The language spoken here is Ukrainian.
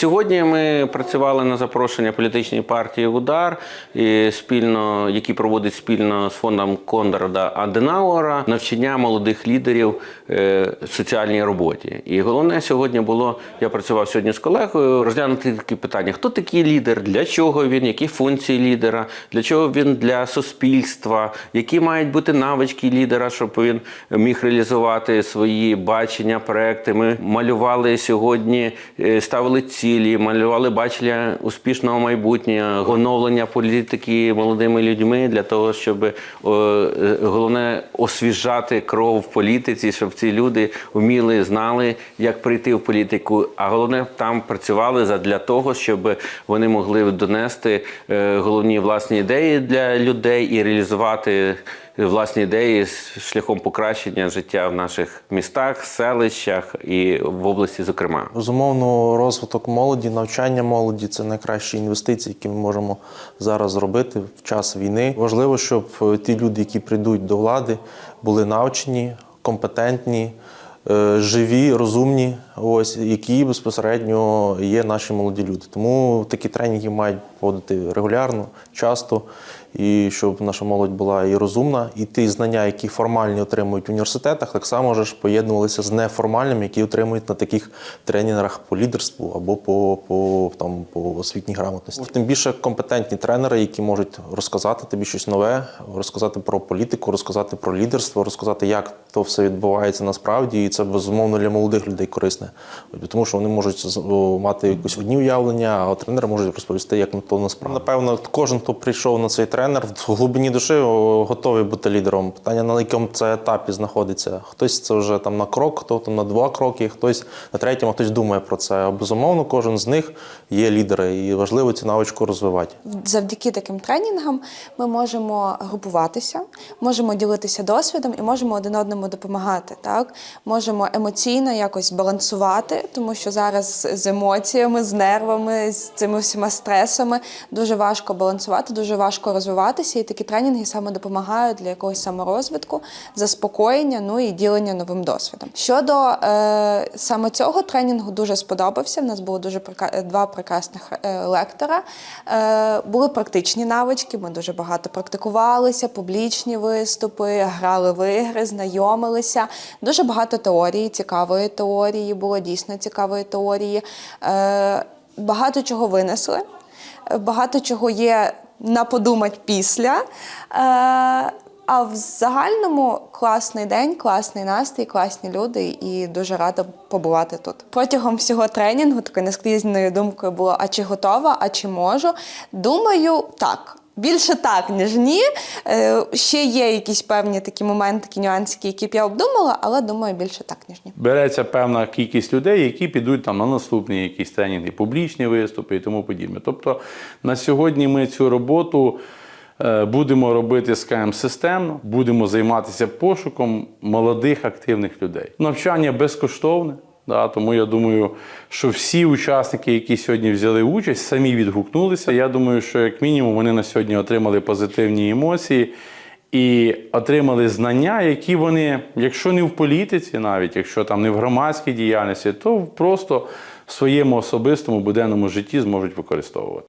Сьогодні ми працювали на запрошення політичної партії Удар, і спільно, які проводить спільно з фондом Конрада Аденауера навчання молодих лідерів е, соціальній роботі. І головне сьогодні було, я працював сьогодні з колегою, розглянути такі питання: хто такий лідер, для чого він, які функції лідера, для чого він для суспільства, які мають бути навички лідера, щоб він міг реалізувати свої бачення, проекти. Ми малювали сьогодні, е, ставили цілі, малювали бачення успішного майбутнього, оновлення політики молодими людьми для того, щоб е, головне освіжати кров в політиці, щоб ці люди вміли, знали, як прийти в політику. А головне там працювали для того, щоб вони могли донести е, головні власні ідеї для людей і реалізувати власні ідеї з шляхом покращення життя в наших містах, селищах і в області, зокрема. Безумовно, розвиток молоді, навчання молоді це найкращі інвестиції, які ми можемо зараз зробити в час війни. Важливо, щоб е, ті люди, які прийдуть до влади, були навчені, компетентні, е, живі, розумні, ось які безпосередньо є наші молоді люди. Тому такі тренінги мають проводити регулярно, часто, і щоб наша молодь була і розумна, і ті знання, які формальні отримують в університетах, так само ж поєднувалися з неформальними, які отримують на таких тренінгах по лідерству або по, по, там, по освітній грамотності. Тим більше компетентні тренери, які можуть розказати тобі щось нове, розказати про політику, розказати про лідерство, розказати, як то все відбувається насправді, і це безумовно для молодих людей корисне, тому що вони можуть мати якось одні уявлення, а тренери можуть розповісти, як насправді. Напевно, кожен, хто прийшов на цей тренер, в глибині душі готовий бути лідером. Питання на якому це етапі знаходиться. Хтось це вже там на крок, хто там на два кроки, хтось на третьому, хтось думає про це. А безумовно, кожен з них є лідери, і важливо цю навичку розвивати. Завдяки таким тренінгам ми можемо групуватися, можемо ділитися досвідом і можемо один одному допомагати. Так можемо емоційно якось балансувати, тому що зараз з емоціями, з нервами, з цими всіма стресами дуже важко балансувати, дуже важко розвиватися. І такі тренінги саме допомагають для якогось саморозвитку, заспокоєння, ну і ділення новим досвідом. Щодо е, саме цього тренінгу дуже сподобався. В нас було дуже прека- два прекрасних е, лектора. Е, були практичні навички. Ми дуже багато практикувалися, публічні виступи, грали в ігри, знайомилися. Дуже багато теорії, цікавої теорії, було дійсно цікавої теорії. Е, багато чого винесли. Е, Багато чого є на подумать після. Е, а в загальному класний день, класний настрій, класні люди, і дуже рада побувати тут. Протягом всього тренінгу такою нескрізною думкою було: а чи готова, а чи можу? Думаю, так. Більше так, ніж ні. Е, ще є якісь певні такі моменти, нюансики, які б я обдумала, але думаю, більше так, ніж ні. Береться певна кількість людей, які підуть там на наступні якісь тренінги, публічні виступи і тому подібне. Тобто на сьогодні ми цю роботу е, будемо робити, скажімо, системно, будемо займатися пошуком молодих активних людей. Навчання безкоштовне. Да, тому я думаю, що всі учасники, які сьогодні взяли участь, самі відгукнулися. Я думаю, що як мінімум вони на сьогодні отримали позитивні емоції і отримали знання, які вони, якщо не в політиці, навіть якщо там не в громадській діяльності, то просто в своєму особистому буденному житті зможуть використовувати.